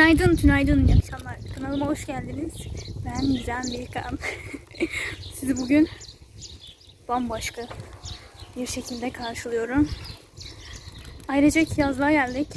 Günaydın, tünaydın, iyi akşamlar. Kanalıma hoş geldiniz. Ben Gizem Birkan. Sizi bugün bambaşka bir şekilde karşılıyorum. Ailecek yazlığa geldik.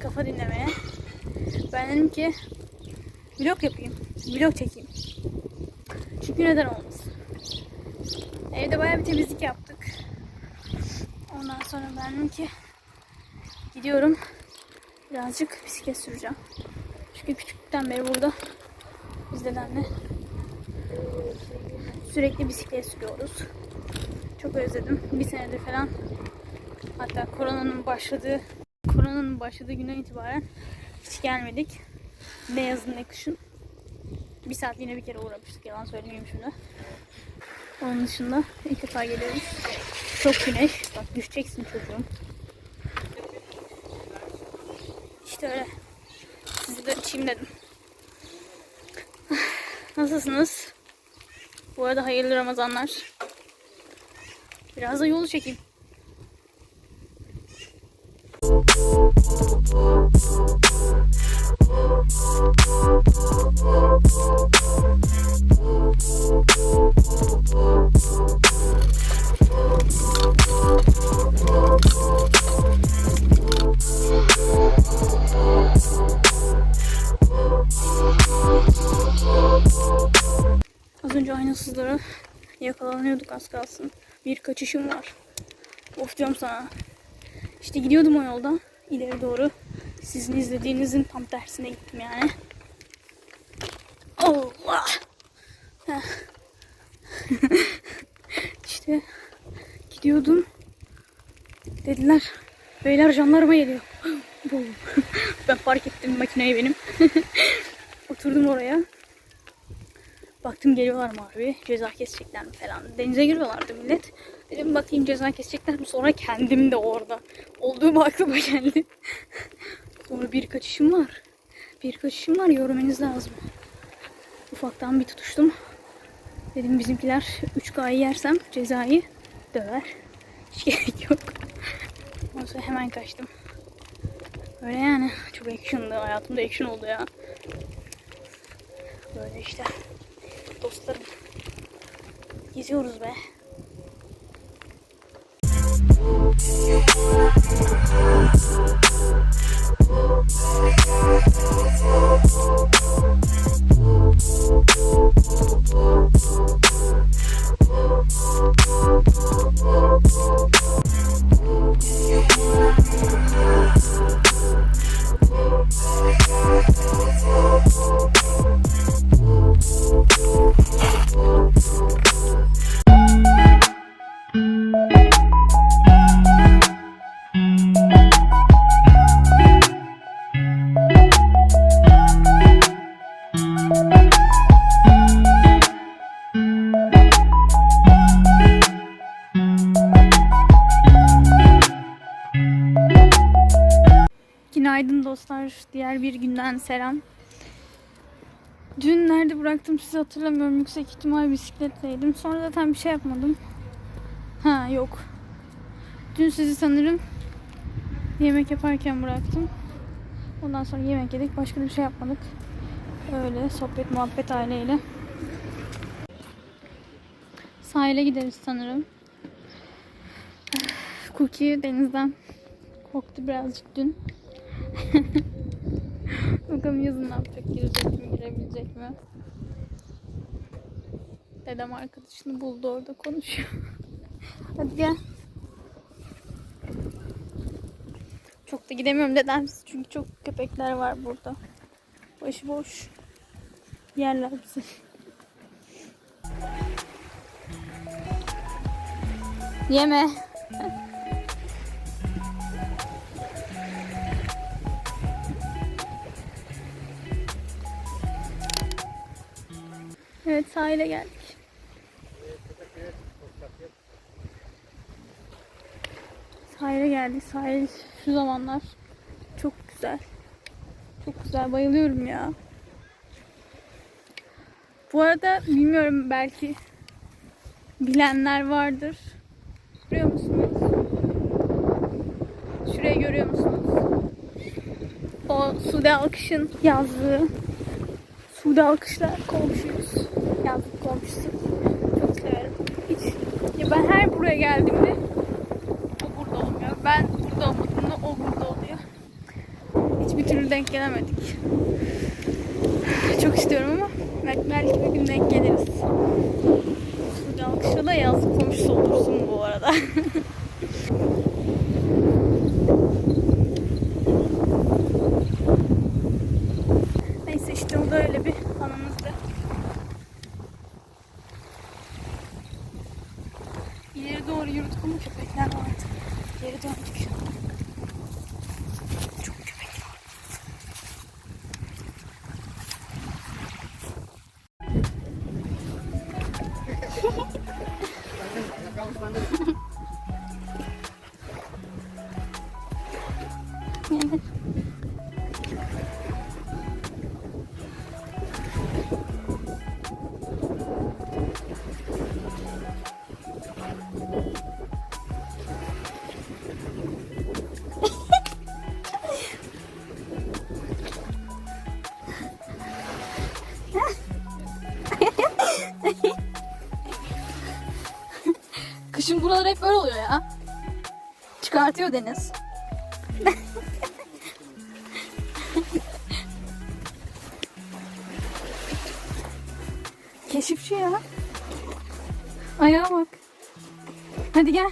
Kafa dinlemeye. Ben dedim ki vlog yapayım, vlog çekeyim. Çünkü neden olmasın. Evde bayağı bir temizlik yaptık. Ondan sonra ben dedim ki gidiyorum birazcık bisiklet süreceğim. Çünkü küçükten beri burada biz dedenle sürekli bisiklet sürüyoruz. Çok özledim. Bir senedir falan hatta koronanın başladığı koronanın başladığı günden itibaren hiç gelmedik. Ne yazın ne kışın. Bir saat yine bir kere uğramıştık. Yalan söylemeyeyim şimdi. Onun dışında ilk defa geliyoruz. Çok güneş. Bak düşeceksin çocuğum. İşte öyle. Sizi de içeyim dedim. Nasılsınız? Bu arada hayırlı Ramazanlar. Biraz da yolu çekeyim. Aynasızlara yakalanıyorduk az kalsın. Bir kaçışım var. Of diyorum sana. İşte gidiyordum o yoldan ileri doğru. Sizin izlediğinizin tam tersine gittim yani. Allah! İşte gidiyordum. Dediler beyler jandarma geliyor. Ben park ettim makineyi benim. Oturdum oraya. Baktım geliyorlar mı abi? Ceza kesecekler mi falan. Denize giriyorlardı millet. Dedim bakayım ceza kesecekler mi? Sonra kendim de orada. Olduğum aklıma geldi. Sonra bir kaçışım var. Bir kaçışım var görmeniz lazım. Ufaktan bir tutuştum. Dedim bizimkiler 3K'yı yersem cezayı döver. Hiç gerek yok. Ondan sonra hemen kaçtım. Öyle yani. Çok action'dı. Hayatımda action oldu ya. Böyle işte dostlarım. Geziyoruz be. Günaydın dostlar. Diğer bir günden selam. Dün nerede bıraktım sizi hatırlamıyorum. Yüksek ihtimal bisikletteydim. Sonra zaten bir şey yapmadım. Ha yok. Dün sizi sanırım yemek yaparken bıraktım. Ondan sonra yemek yedik. Başka bir şey yapmadık. Öyle sohbet muhabbet aileyle. Sahile gideriz sanırım. Cookie denizden korktu birazcık dün. Bakalım yazın ne yapacak? Girecek mi, girebilecek mi? Dedem arkadaşını buldu orada konuşuyor. Hadi gel. Çok da gidemiyorum dedemsiz çünkü çok köpekler var burada. Başıboş. Yerler bizi. Yeme. Evet sahile geldik. Sahile geldik. Sahil şu zamanlar çok güzel. Çok güzel. Bayılıyorum ya. Bu arada bilmiyorum belki bilenler vardır. Görüyor musunuz? Şurayı görüyor musunuz? O Sude Alkış'ın yazdığı Sude Alkış'la komşuyuz. Yazdık komşusu. Çok severim. Hiç. Ya ben her buraya geldiğimde o burada olmuyor. Ben burada olmadığımda o burada oluyor. Hiçbir türlü denk gelemedik. Çok istiyorum ama belki, belki bir gün denk geliriz. Sude Alkış'la da yazdık komşusu olursun bu arada. buralar hep böyle oluyor ya. Çıkartıyor Deniz. Keşifçi ya. Ayağa bak. Hadi gel.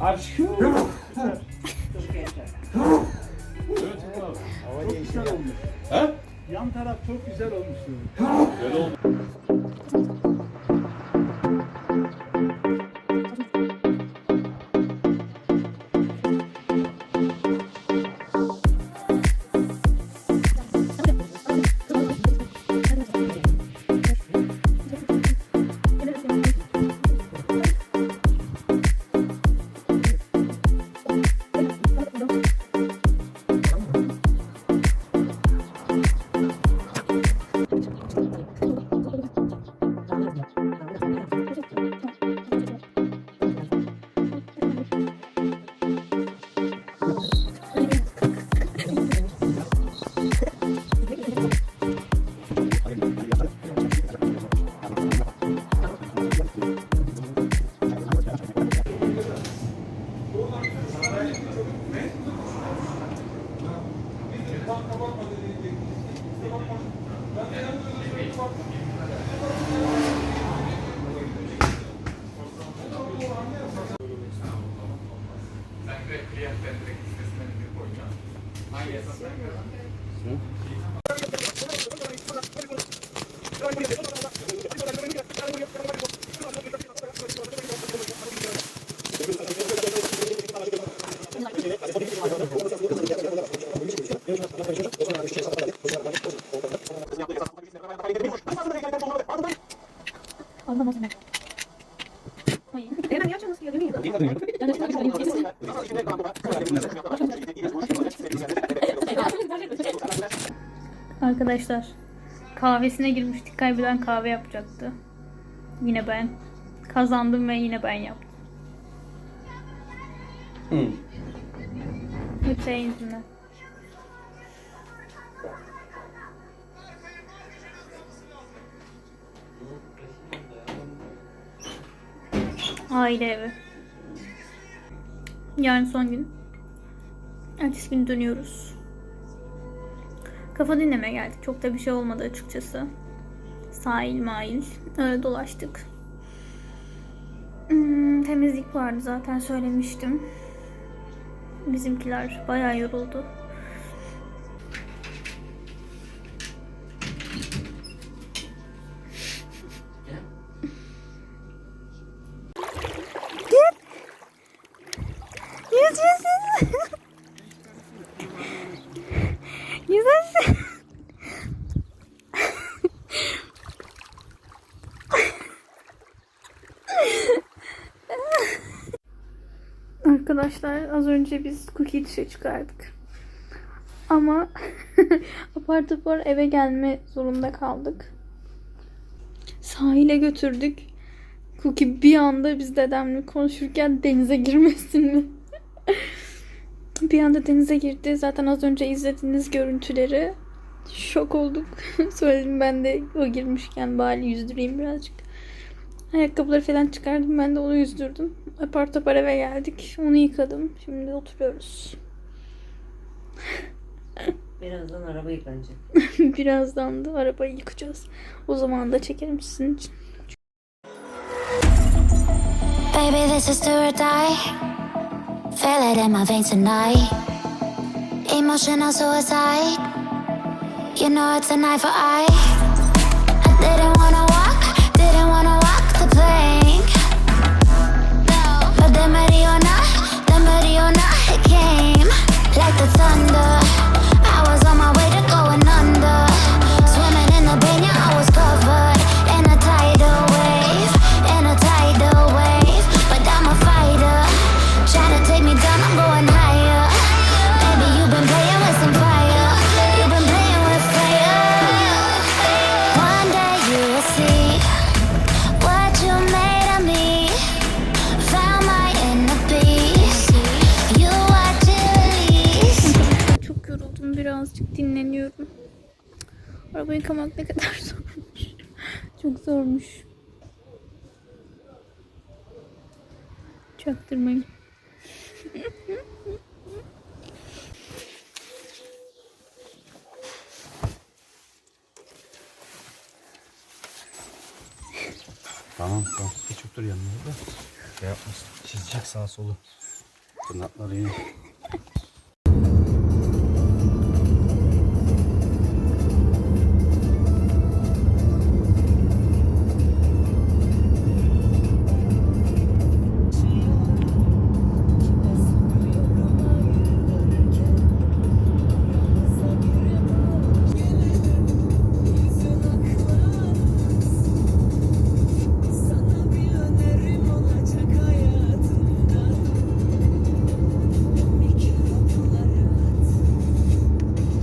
Aşkım. Çok güzel olmuş. Ha? Yan taraf çok güzel olmuş. diyorum. Böyle oldu. Arkadaşlar kahvesine girmiştik. Kaybeden kahve yapacaktı. Yine ben. Kazandım ve yine ben yaptım. Hep senin yüzünden. Aile evi. Yarın son gün. Ertesi gün dönüyoruz. Kafa dinleme geldik. Çok da bir şey olmadı açıkçası. Sahil mail. Öyle dolaştık. Hmm, temizlik vardı zaten söylemiştim. Bizimkiler bayağı yoruldu. Arkadaşlar az önce biz cookie dışa çıkardık. Ama apar topar eve gelme zorunda kaldık. Sahile götürdük. Cookie bir anda biz dedemle konuşurken denize girmesin mi? bir anda denize girdi. Zaten az önce izlediğiniz görüntüleri. Şok olduk. Söyledim ben de o girmişken bari yüzdüreyim birazcık. Ayakkabıları falan çıkardım. Ben de onu yüzdürdüm. Apar topar eve geldik. Onu yıkadım. Şimdi oturuyoruz. Birazdan araba yıkanacak. Birazdan da arabayı yıkacağız. O zaman da çekerim sizin için. Baby, this is do or die. Feel it in my veins tonight. Emotional suicide. You know it's an eye for eye. somebody or not again yıkamak ne kadar zormuş. Çok zormuş. Çaktırmayın. Tamam tamam. Hiç otur yanına da. Şey yapmasın. Çizecek sağ solu. Tırnakları yine.